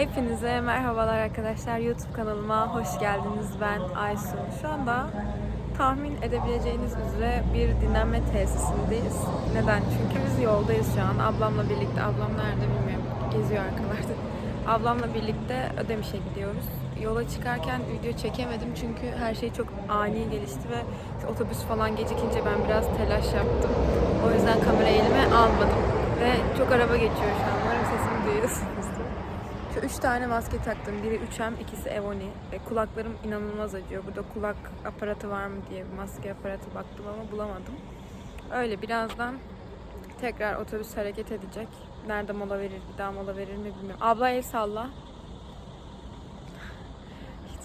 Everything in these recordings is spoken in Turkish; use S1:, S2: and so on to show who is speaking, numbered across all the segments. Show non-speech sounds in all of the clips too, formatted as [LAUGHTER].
S1: Hepinize merhabalar arkadaşlar. YouTube kanalıma hoş geldiniz. Ben Aysun. Şu anda tahmin edebileceğiniz üzere bir dinlenme tesisindeyiz. Neden? Çünkü biz yoldayız şu an. Ablamla birlikte. Ablam nerede bilmiyorum. Geziyor arkalarda. Ablamla birlikte Ödemiş'e gidiyoruz. Yola çıkarken video çekemedim çünkü her şey çok ani gelişti ve otobüs falan gecikince ben biraz telaş yaptım. O yüzden kamerayı elime almadım. Ve çok araba geçiyor şu an. Umarım sesimi duyuyorsunuzdur. Şu üç tane maske taktım. Biri 3M, ikisi Evoni. Ve kulaklarım inanılmaz acıyor. Burada kulak aparatı var mı diye maske aparatı baktım ama bulamadım. Öyle birazdan tekrar otobüs hareket edecek. Nerede mola verir, bir daha mola verir mi bilmiyorum. Abla el salla.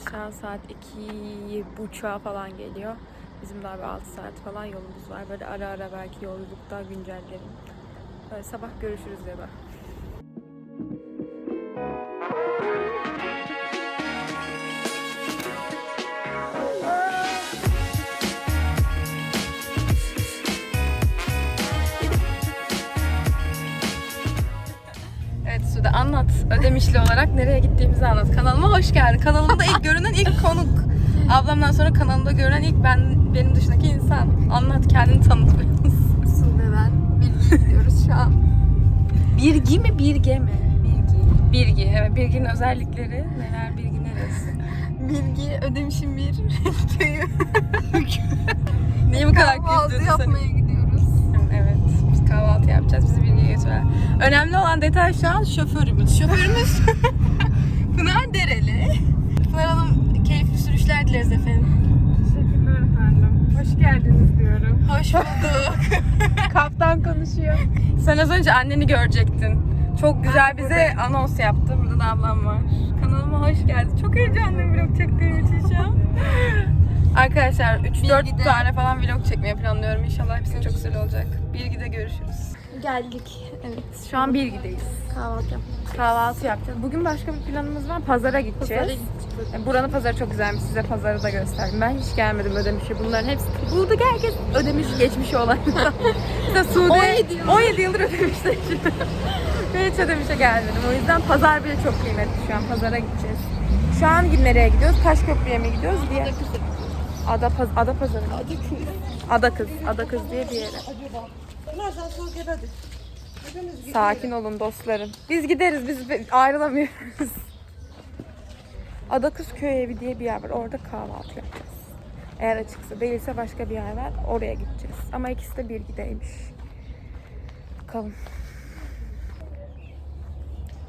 S1: Şu an saat 2 buçuğa falan geliyor. Bizim daha bir 6 saat falan yolumuz var. Böyle ara ara belki yolculukta güncellerim. Böyle sabah görüşürüz ya da. Olarak nereye gittiğimizi anlat. Kanalıma hoş geldin. Kanalımda ilk görünen ilk [LAUGHS] konuk. Ablamdan sonra kanalımda görünen ilk ben benim dışındaki insan. Anlat kendini tanıt biraz.
S2: Sude ben. Bilgi'ye gidiyoruz şu an.
S1: Birgi mi Birge mi?
S2: Bilgi.
S1: Birgi. Evet Birgi'nin özellikleri neler? Birgi neresi?
S2: Bilgi ödemişim bir [LAUGHS] köyü. [LAUGHS]
S1: Niye bu kadar
S2: Kahvaltı
S1: güldün
S2: yapmaya gidiyoruz.
S1: Kahvaltı yapacağız. Bizi Birgi'ye götürüyorlar. Önemli olan detay şu an şoförümüz. Şoförümüz [LAUGHS] Pınar Dereli. Pınar Hanım keyifli sürüşler dileriz efendim.
S3: Teşekkürler efendim. Hoş geldiniz diyorum.
S1: Hoş bulduk. [LAUGHS]
S3: Kaptan konuşuyor.
S1: Sen az önce anneni görecektin. Çok güzel bize anons yaptı. Burada da ablam var. Kanalıma hoş geldin. Çok heyecanlıyım vlog çektiğim için şu an. [LAUGHS] Arkadaşlar 3-4
S2: Bilgi'de.
S1: tane falan vlog çekmeyi planlıyorum. İnşallah hepsi çok güzel olacak. Bilgi'de görüşürüz.
S2: Geldik. Evet.
S1: Şu an Bilgi'deyiz.
S2: Kahvaltı yaptık.
S1: Kahvaltı yapacağız. Bugün başka bir planımız var. Pazara gideceğiz.
S2: Pazara gideceğiz.
S1: Yani Buranın pazarı çok güzelmiş. Size pazarı da gösterdim. Ben hiç gelmedim Ödemiş'e. Bunların hepsi buradaki herkes Ödemiş geçmişi olan. [LAUGHS] Mesela Sude
S2: 17 yıldır.
S1: 17 yıldır Ödemiş'te yaşıyor. Ben hiç Ödemiş'e gelmedim. O yüzden pazar bile çok kıymetli şu an. Pazara gideceğiz. Şu an nereye gidiyoruz? Taşköprü'ye mi gidiyoruz diye. Ada, paz Ada pazarı. mı? Ada kız. Ada kız diye bir yere. Sakin olun dostlarım. Biz gideriz. Biz ayrılamıyoruz. Adakız Köy Evi diye bir yer var. Orada kahvaltı yapacağız. Eğer açıksa değilse başka bir yer var. Oraya gideceğiz. Ama ikisi de Birgi'deymiş. Bakalım.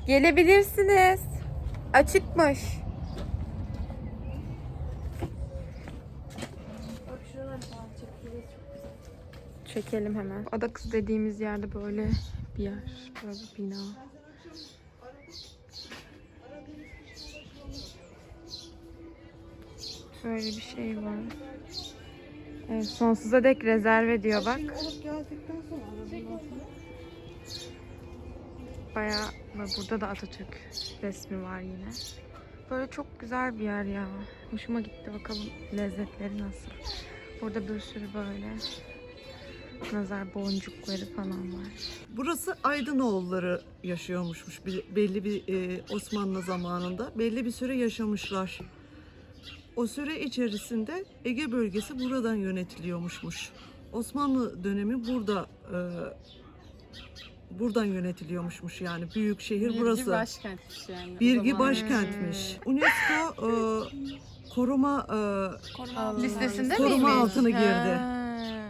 S1: Gelebilirsiniz. Açıkmış. Çekelim hemen. Adakız dediğimiz yerde böyle bir yer. Böyle bir bina. Böyle bir şey var. Evet, sonsuza dek rezerve diyor bak. Bayağı bak burada da Atatürk resmi var yine. Böyle çok güzel bir yer ya. Hoşuma gitti bakalım lezzetleri nasıl. Burada bir sürü böyle nazar boncukları falan var.
S4: Burası Aydınoğulları yaşıyormuşmuş bir- belli bir e, Osmanlı zamanında belli bir süre yaşamışlar. O süre içerisinde Ege bölgesi buradan yönetiliyormuşmuş. Osmanlı dönemi burada e, buradan yönetiliyormuşmuş yani büyük şehir burası.
S3: başkentmiş yani.
S4: Birgi başkentmiş. UNESCO e, koruma e,
S1: Listesinde
S4: koruma
S1: miymiş?
S4: altına girdi.
S1: Ha.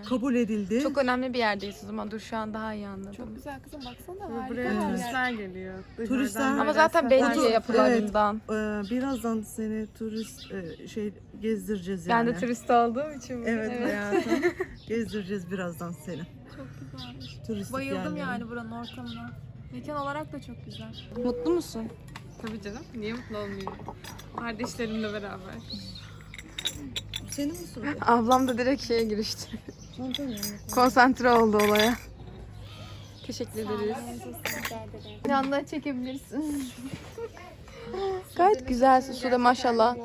S4: Kabul edildi.
S1: Çok önemli bir yerdeyiz o zaman. Dur şu an daha iyi anladım.
S3: Çok güzel kızım baksana
S4: Buraya
S3: harika.
S4: Evet.
S3: turistler geliyor.
S4: Turistler-
S1: Ama zaten belli
S4: Evet.
S1: yapılarından.
S4: Ee, birazdan seni turist e, şey gezdireceğiz
S1: Ben
S4: yani.
S1: de turist olduğum için.
S4: Evet, hayatım. [LAUGHS] gezdireceğiz birazdan seni.
S3: Çok güzelmiş.
S4: Turistik
S3: Bayıldım
S4: yerlere.
S3: yani buranın ortamına. Mekan olarak da çok güzel.
S1: Mutlu musun?
S3: Tabii canım. Niye mutlu olmayayım? Kardeşlerimle beraber.
S4: Senin mi sorun?
S1: Ablam da direkt şeye girişti. Konsantre oldu olaya. Teşekkür ederiz.
S2: Yandan çekebilirsin.
S1: Gayet güzel Sude maşallah.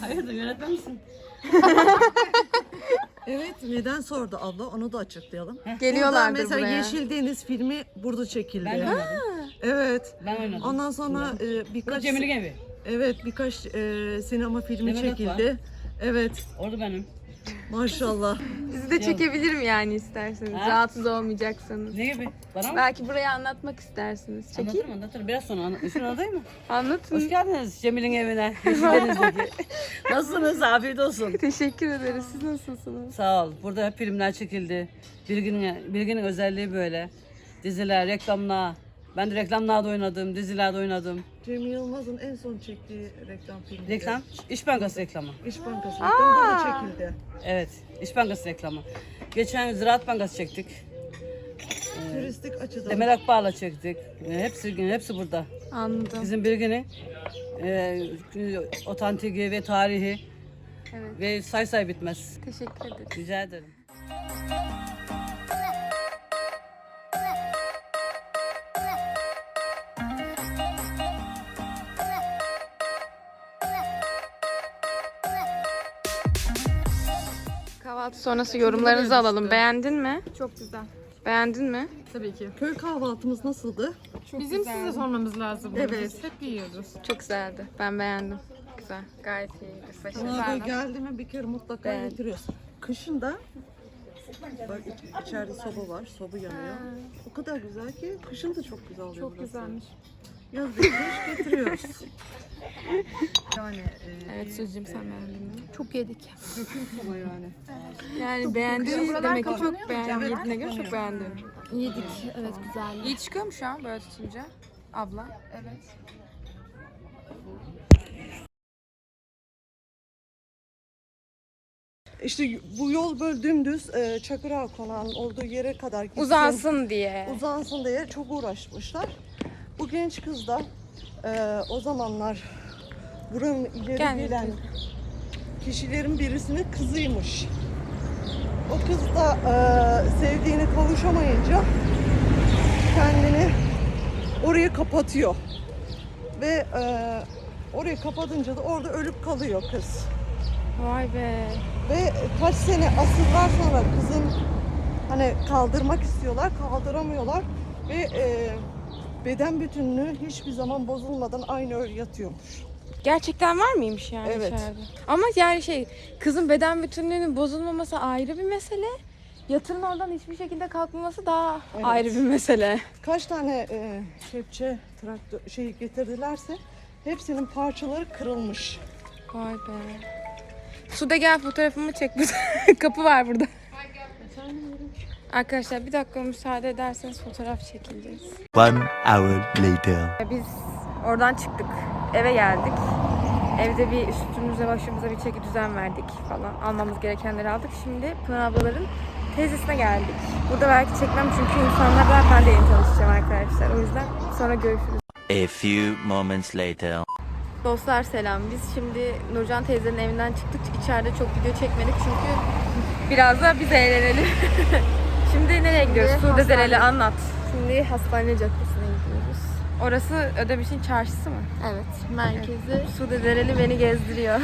S3: Hayırdır yönetmen misin? [LAUGHS]
S4: Evet neden sordu abla onu da açıklayalım. Burada
S1: Geliyorlardır
S4: mesela
S1: buraya.
S4: Yeşil Deniz filmi burada çekildi. Evet.
S5: Ben oynadım.
S4: Ondan sonra e,
S5: da
S4: birkaç
S5: Cemil'in evi.
S4: evet birkaç e, sinema filmi
S5: Akbağ.
S4: çekildi. Evet.
S5: Orada benim.
S4: Maşallah.
S1: Bizi de çekebilirim yani isterseniz.
S5: Ha?
S1: Rahatsız olmayacaksanız.
S5: Ne gibi? Bana mı?
S1: Belki burayı anlatmak istersiniz. Çekeyim.
S5: Anlatırım anlatırım. Biraz sonra anlatırım. Şunu anlatayım mı?
S1: Anlatın.
S5: Hoş geldiniz Cemil'in evine. Yeşildeniz'deki. [LAUGHS] Nasılsınız? Afiyet olsun.
S1: Teşekkür ederiz. Siz nasılsınız?
S5: Sağ ol. Burada hep filmler çekildi. Bilginin, Bilginin özelliği böyle. Diziler, reklamlar. Ben de reklamlarda oynadım, dizilerde oynadım.
S4: Cem Yılmaz'ın en son çektiği reklam filmi.
S5: Reklam, İş Bankası reklamı.
S4: İş Bankası reklamı burada çekildi.
S5: Evet, İş Bankası reklamı. Geçen Ziraat Bankası çektik.
S4: Turistik açıdan.
S5: Demir Akbağ'la çektik. E, Hepsi, hepsi burada.
S1: Anladım.
S5: Bizim Bilginin e, otantiki ve tarihi
S1: Evet.
S5: ve say say bitmez.
S1: Teşekkür ederim.
S5: Rica ederim.
S1: Sonrası yorumlarınızı alalım. Beğendin mi?
S2: Çok güzel.
S1: Beğendin mi?
S3: Tabii ki.
S4: Köy kahvaltımız nasıldı?
S3: Bizim size sormamız lazım.
S4: Evet.
S3: Biz hep yiyoruz.
S1: Çok güzeldi. Ben beğendim. Güzel. Gayet iyiydi. Başarılı.
S4: geldi mi bir kere mutlaka
S1: Beğendim.
S4: getiriyoruz. Kışın da bak iç- içeride soba var, soba yanıyor. O kadar güzel ki kışın da çok güzel oluyor
S3: Çok
S4: burası.
S3: güzelmiş.
S4: Yaz değil, kış getiriyoruz. [LAUGHS] yani e,
S1: Evet Sözcüğüm sen beğendin mi?
S2: Çok yedik.
S4: yani.
S1: Yani beğendiniz demek ki çok. Yediğine göre çok beğendim.
S2: Yedik. Evet güzel.
S1: İyi çıkıyor mu şu an böyle tutunca? Abla. Evet.
S4: İşte bu yol böyle dümdüz e, Çakırağa konağının olduğu yere kadar gitsin.
S1: Uzansın diye.
S4: uzansın diye çok uğraşmışlar. Bu genç kız da e, o zamanlar buranın ileri
S1: Gel.
S4: gelen kişilerin birisinin kızıymış. O kız da e, sevdiğine kavuşamayınca kendini oraya kapatıyor. Ve e, oraya kapatınca da orada ölüp kalıyor kız.
S1: Vay be.
S4: Ve kaç sene asırlar sonra kızın hani kaldırmak istiyorlar, kaldıramıyorlar ve e, beden bütünlüğü hiçbir zaman bozulmadan aynı öyle yatıyormuş.
S1: Gerçekten var mıymış yani
S4: Evet.
S1: içeride? Ama yani şey kızın beden bütünlüğünün bozulmaması ayrı bir mesele. Yatırın oradan hiçbir şekilde kalkmaması daha
S4: Evet.
S1: ayrı bir mesele.
S4: Kaç tane e, kepçe, traktör şey getirdilerse hepsinin parçaları kırılmış.
S1: Vay be. Sude gel fotoğrafımı çek. [LAUGHS] Kapı var burada. Arkadaşlar bir dakika müsaade ederseniz fotoğraf çekileceğiz.
S6: One hour later.
S1: Biz oradan çıktık. Eve geldik. Evde bir üstümüze başımıza bir çeki düzen verdik falan. Almamız gerekenleri aldık. Şimdi Pınar ablaların teyzesine geldik. Burada belki çekmem çünkü insanlarla ben de yeni tanışacağım arkadaşlar. O yüzden sonra görüşürüz.
S6: A few moments later.
S1: Dostlar selam. Biz şimdi Nurcan teyzenin evinden çıktık. İçeride çok video çekmedik çünkü biraz da biz eğlenelim. [LAUGHS] şimdi nereye gidiyoruz? Sude
S2: hastane.
S1: Dereli anlat.
S2: Şimdi hastane caddesine gidiyoruz.
S1: Orası Ödemiş'in çarşısı mı?
S2: Evet. Merkezi.
S1: Sude Dereli beni gezdiriyor.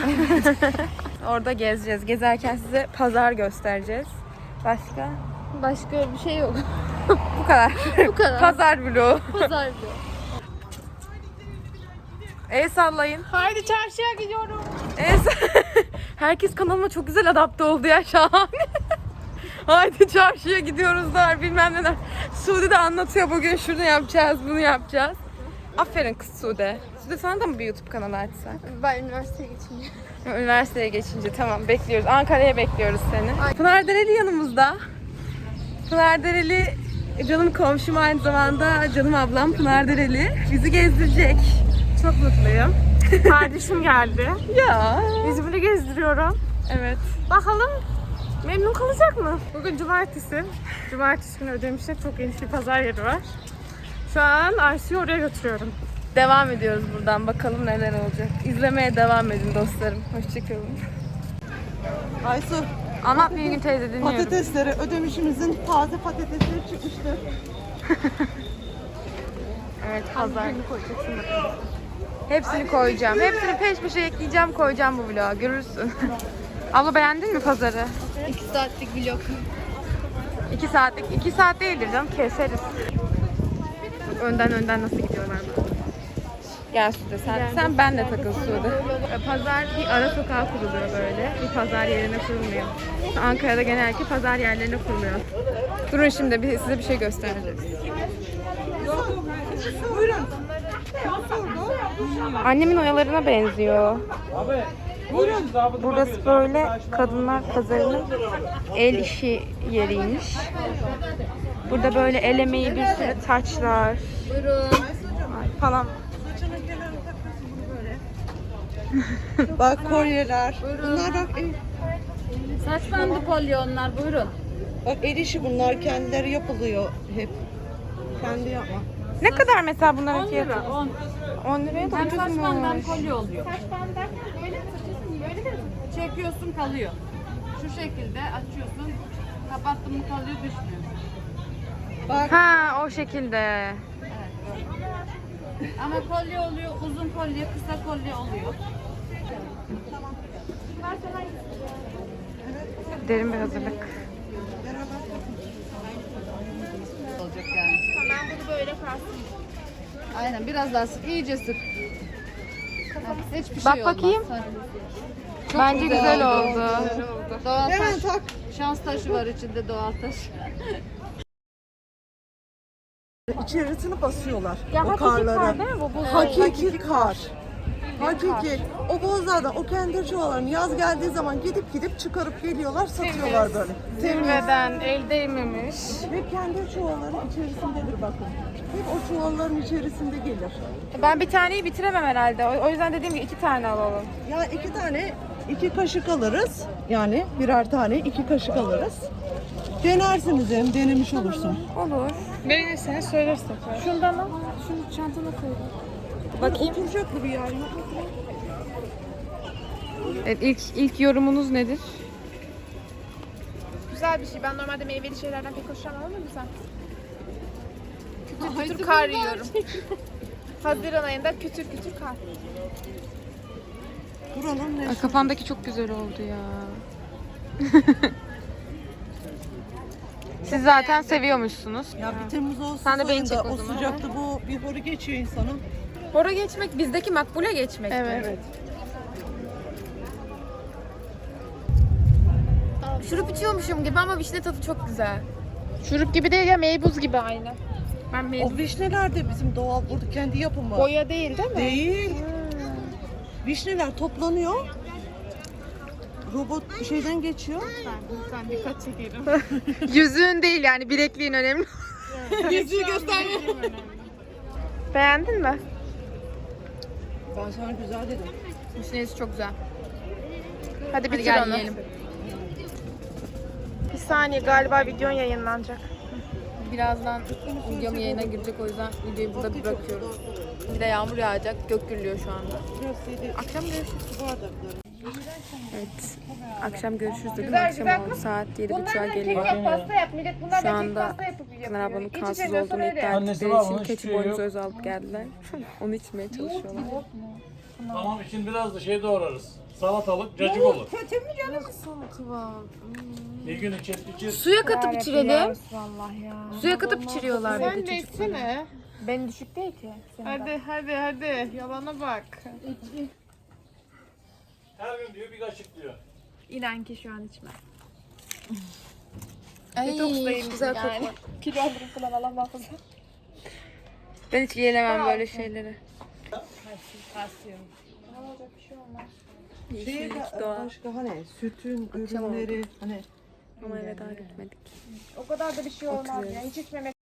S1: [LAUGHS] Orada gezeceğiz. Gezerken size pazar göstereceğiz. Başka?
S2: Başka bir şey yok. [LAUGHS]
S1: Bu kadar. [LAUGHS]
S2: Bu kadar.
S1: Pazar vlogu.
S2: Pazar günü.
S1: El sallayın.
S3: Haydi çarşıya gidiyorum.
S1: El Herkes kanalıma çok güzel adapte oldu ya şahane. Haydi çarşıya gidiyoruz der bilmem neler. Sude de anlatıyor bugün şunu yapacağız bunu yapacağız. Aferin kız Sude. Sude sana da mı bir YouTube kanalı açsak?
S2: Ben üniversiteye geçince. [LAUGHS]
S1: Üniversiteye geçince tamam bekliyoruz. Ankara'ya bekliyoruz seni. Pınar Dereli yanımızda. Pınar Dereli canım komşum aynı zamanda canım ablam Pınar Dereli. Bizi gezdirecek.
S3: Çok mutluyum. Kardeşim geldi. [LAUGHS]
S1: Ya.
S3: İzmir'i gezdiriyorum.
S1: Evet.
S3: Bakalım memnun kalacak mı? Bugün cumartesi. Cumartesi günü Ödemiş'te çok geniş bir pazar yeri var. Şu an Ayşe'yi oraya götürüyorum.
S1: Devam ediyoruz buradan. Bakalım neler olacak. İzlemeye devam edin dostlarım. Hoşçakalın.
S4: Aysu
S1: Anlat bir gün teyze dinliyorum.
S4: patatesleri, ödemişimizin taze patatesleri çıkmıştı. [LAUGHS]
S1: Evet pazar. Hepsini koyacağım. Hepsini peş peşe ekleyeceğim koyacağım bu vloga. Görürsün. Abla beğendin mi pazarı?
S2: 2 saatlik vlog.
S1: 2 saatlik. 2 saat değildir canım keseriz.
S3: önden önden nasıl gidiyorlar bak.
S1: Gel Sude sen, sen benle takıl Sude.
S3: Pazar bir ara sokağa kuruluyor böyle. Bir pazar yerine kurulmuyor. Ankara'da genellikle pazar yerlerine kuruluyor.
S1: Durun şimdi bir, size bir şey göstereceğiz. Annemin oyalarına benziyor. Burası böyle kadınlar pazarının el işi yeriymiş. Burada böyle el emeği bir sürü taçlar falan.
S4: Bak kolyeler. Bunlar bak el,
S5: Saç bandı kolye onlar buyurun.
S4: bak el işi bunlar kendileri yapılıyor hep. Kendi yapma.
S1: Ne kadar mesela bunların fiyatı?
S5: 10.
S1: 10 liraya da
S5: Hem saç bandan
S1: ucuzmuş.
S5: kolye oluyor. Saç bandan böyle mi taşıyorsun böyle mi? Çekiyorsun kalıyor. Şu şekilde açıyorsun. Kapattın mı kalıyor düşmüyor.
S1: Ha o şekilde.
S5: Ama kolye oluyor, uzun kolye, kısa kolye oluyor.
S1: Derin bir hazırlık.
S5: Olacak yani.
S2: Ben bunu böyle kalsın.
S5: Aynen biraz daha sık, iyice sık. Hiçbir
S1: Bak
S5: şey olmaz.
S1: bakayım. Bence güzel oldu.
S5: Doğal
S4: Hemen
S5: taş.
S4: tak.
S5: Şans taşı var içinde doğal taş.
S4: İçerisini basıyorlar.
S1: Ya
S4: o
S1: hakiki
S4: karları.
S1: kar değil mi bu? buz?
S4: Hakiki kar. Hakiki. O bozlardan, o kendi çuvallarını yaz geldiği zaman gidip gidip çıkarıp geliyorlar, satıyorlar böyle. Temiz.
S3: Zirveden el değmemiş.
S4: Ve kendi çuvalları içerisindedir bakın. Hep o çuvalların içerisinde gelir.
S1: Ben bir taneyi bitiremem herhalde. O, o yüzden dediğim gibi iki tane alalım.
S4: Ya iki tane, iki kaşık alırız. Yani birer tane iki kaşık alırız. Denersiniz hem denemiş olursun.
S1: Olur.
S3: Beğenirseniz söylersek.
S1: Şundan al. Şunu çantana koy. Bakayım.
S4: Oturacaklı bir yer yok.
S1: Evet, ilk, ilk yorumunuz nedir?
S2: Güzel bir şey. Ben normalde meyveli şeylerden pek hoşlanmam ama güzel. Kütür kütür kar yiyorum. [LAUGHS] Haziran ayında kütür kütür kar.
S4: Buranın ne?
S1: Ay, kafandaki çok güzel oldu ya. Siz zaten seviyormuşsunuz.
S4: Ya bir Temmuz olsun
S1: Sen de beni çek o
S4: o
S1: zaman.
S4: sıcakta bu bir horu geçiyor insanın.
S1: Hora geçmek bizdeki makbule geçmek.
S3: Evet.
S2: Şurup içiyormuşum gibi ama vişne tadı çok güzel.
S3: Şurup gibi değil ya meybuz gibi aynı. Ben
S4: O vişneler de bizim doğal burada kendi yapımı.
S3: Boya değil değil mi?
S4: Değil. Vişneler toplanıyor. Robot şeyden geçiyor.
S3: Lütfen dikkat çekelim. [LAUGHS]
S1: Yüzüğün değil yani bilekliğin önemli.
S4: Yüzüğü göstermiyor.
S1: Beğendin mi?
S4: Ben sana güzel dedim.
S2: Vişnesi çok güzel.
S3: Hadi
S2: Hadi
S3: bitir
S2: gel
S3: onu.
S2: yiyelim.
S3: Bir saniye galiba videon yayınlanacak.
S1: Birazdan videom yayına girecek o yüzden videoyu burada bir bırakıyoruz. Bir de yağmur yağacak. Gök gürlüyor şu anda. Akşam görüşürüz. Evet. Akşam görüşürüz dedim. Akşam oldu. Saat 7.30'a geliyor.
S2: Pasta yap millet. Bunlar
S1: Şu anda Pınar ablanın kansız olduğunu iddia ettikleri için keçi boynuzu öz alıp geldiler. [LAUGHS] Onu içmeye çalışıyorlar.
S7: Tamam için biraz da şey doğrarız. Salatalık, cacık olur. Bir gün içer, içer.
S2: Suya katıp içirelim. Suya katıp içiriyorlar
S3: Sen de içsene.
S2: Benim düşük değil ki.
S3: Hadi hadi hadi. Yalana bak.
S7: Her gün diyor bir kaşık diyor.
S2: İnan ki şu an içmem.
S1: Ay
S3: Detokslayayım
S1: güzel
S3: yani.
S1: kokuyor.
S2: Kilo alırım falan Allah muhafaza.
S1: Ben hiç gelemem böyle şeylere.
S4: Şey de,
S1: Yeşillik, doğa.
S4: başka hani sütün ürünleri hani
S1: Ama eve daha gitmedik.
S2: O kadar da bir şey olmaz ya. Hiç içmemek